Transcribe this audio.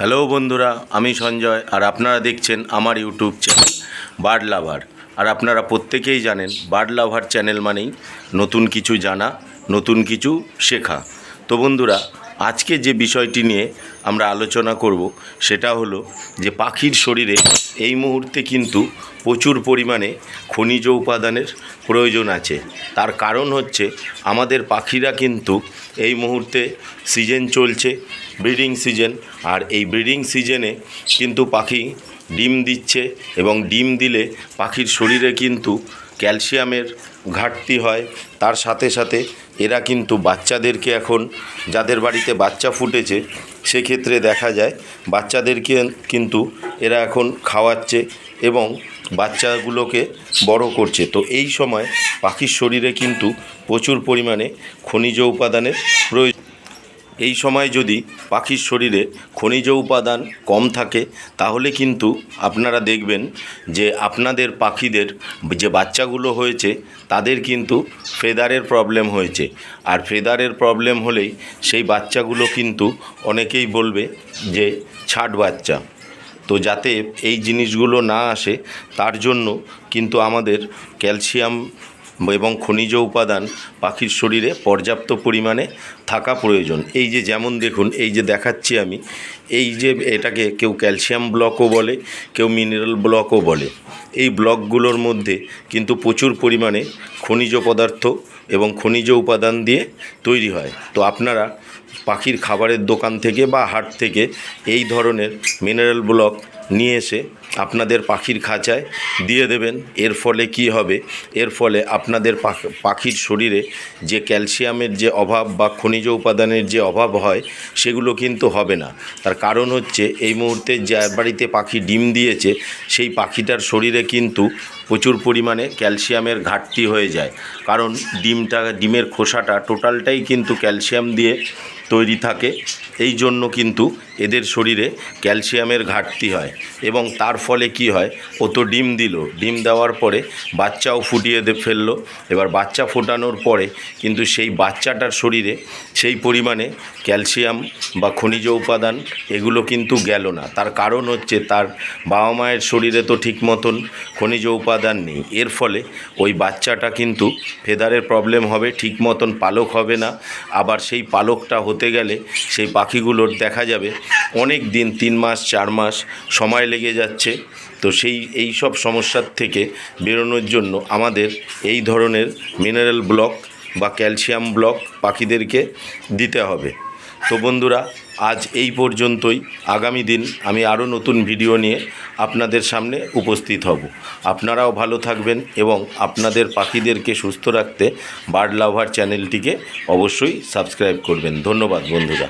Hello বন্ধুরা, আমি সঞ্জয়, আর আপনারা দেখছেন আমার ইউটিউব চ্যানেল বার্ড লাভার। আর আপনারা প্রত্যেকেই জানেন, বার্ড লাভার চ্যানেল মানেই নতুন কিছু জানা, নতুন কিছু শেখা। তো বন্ধুরা, আজকে যে বিষয়টি নিয়ে আমরা আলোচনা করব, সেটা হলো যে পাখির শরীরে এই মুহূর্তে কিন্তু প্রচুর পরিমাণে খনিজ উপাদানের প্রয়োজন আছে। তার কারণ হচ্ছে, আমাদের পাখিরা কিন্তু এই মুহূর্তে সিজন চলছে ব্রিডিং সিজন আর এই ব্রিডিং সিজনে কিন্তু পাখি ডিম দিচ্ছে এবং ডিম দিলে পাখির শরীরে কিন্তু ক্যালসিয়ামের ঘাটতি হয়। তার সাথে সাথে এরা কিন্তু বাচ্চাদেরকে এখন, যাদের বাড়িতে বাচ্চা ফুটেছে, সেক্ষেত্রে দেখা যায় বাচ্চাদেরকে কিন্তু এরা এখন খাওয়াচ্ছে এবং বাচ্চাগুলোকে বড় করছে। তো এই সময় পাখির শরীরে কিন্তু প্রচুর পরিমাণে খনিজ উপাদানের প্রয়োজন। এই সময় যদি পাখির শরীরে খনিজ উপাদান কম থাকে, তাহলে কিন্তু আপনারা দেখবেন যে আপনাদের পাখিদের যে বাচ্চাগুলো হয়েছে, তাদের কিন্তু ফেদারের প্রবলেম হয়েছে। আর ফেদারের প্রবলেম হলেই সেই বাচ্চাগুলো কিন্তু অনেকেই বলবে যে ছাট বাচ্চা। তো যাতে এই জিনিসগুলো না আসে, তার জন্য কিন্তু আমাদের ক্যালসিয়াম এবং খনিজ উপাদান পাখির শরীরে পর্যাপ্ত পরিমাণে থাকা প্রয়োজন। এই যে যেমন দেখুন, এই যে দেখাচ্ছি আমি, এই যে এটাকে কেউ ক্যালসিয়াম ব্লকও বলে, কেউ মিনারেল ব্লকও বলে। এই ব্লকগুলোর মধ্যে কিন্তু প্রচুর পরিমাণে খনিজ পদার্থ এবং খনিজ উপাদান দিয়ে তৈরি হয়। তো আপনারা পাখির খাবারের দোকান থেকে বা হাট থেকে এই ধরনের মিনারেল ব্লক নিয়ে এসে আপনাদের পাখির খাঁচায় দিয়ে দেবেন। এর ফলে কি হবে? এর ফলে আপনাদের পাখ- পাখির শরীরে যে ক্যালসিয়ামের যে অভাব বা খনিজ উপাদানের যে অভাব হয়, সেগুলো কিন্তু হবে না। তার কারণ হচ্ছে, এই মুহূর্তে যার বাড়িতে পাখি ডিম দিয়েছে, সেই পাখিটার শরীরে কিন্তু প্রচুর পরিমাণে ক্যালসিয়ামের ঘাটতি হয়ে যায়। কারণ ডিমটা, ডিমের খোসাটা টোটালটাই কিন্তু ক্যালসিয়াম দিয়ে তৈরি থাকে। এই জন্য কিন্তু এদের শরীরে ক্যালসিয়ামের ঘাটতি হয় এবং তার ফলে কি হয়, ও তো ডিম দিল। ডিম দেওয়ার পরে বাচ্চাও ফুটিয়ে ফেলল। এবার বাচ্চা ফোটানোর পরে কিন্তু সেই বাচ্চাটার শরীরে সেই পরিমাণে ক্যালসিয়াম বা খনিজ উপাদান এগুলো কিন্তু গেল না। তার কারণ হচ্ছে তার বাবা মায়ের শরীরে তো ঠিক মতন খনিজ উপাদান নেই। এর ফলে ওই বাচ্চাটা কিন্তু ফেদারের প্রবলেম হবে, ঠিক মতন পালক হবে না। আবার সেই পালকটা হতে গেলে সেই পাখিগুলোর দেখা যাবে। অনেক দিন, তিন মাস, চার মাস সময় লেগে যাচ্ছে। তো সেই, এই সব সমস্যার থেকে বেরোনোর জন্য আমাদের এই ধরনের মিনারেল ব্লক বা ক্যালসিয়াম ব্লক পাখিদেরকে দিতে হবে। তো বন্ধুরা, আজ এই পর্যন্তই। আগামী দিন আমি আরও নতুন ভিডিও নিয়ে আপনাদের সামনে উপস্থিত হব। আপনারাও ভালো থাকবেন এবং আপনাদের পাখিদেরকে সুস্থ রাখতে বার্ড লাভার চ্যানেলটিকে অবশ্যই সাবস্ক্রাইব করবেন। ধন্যবাদ বন্ধুরা।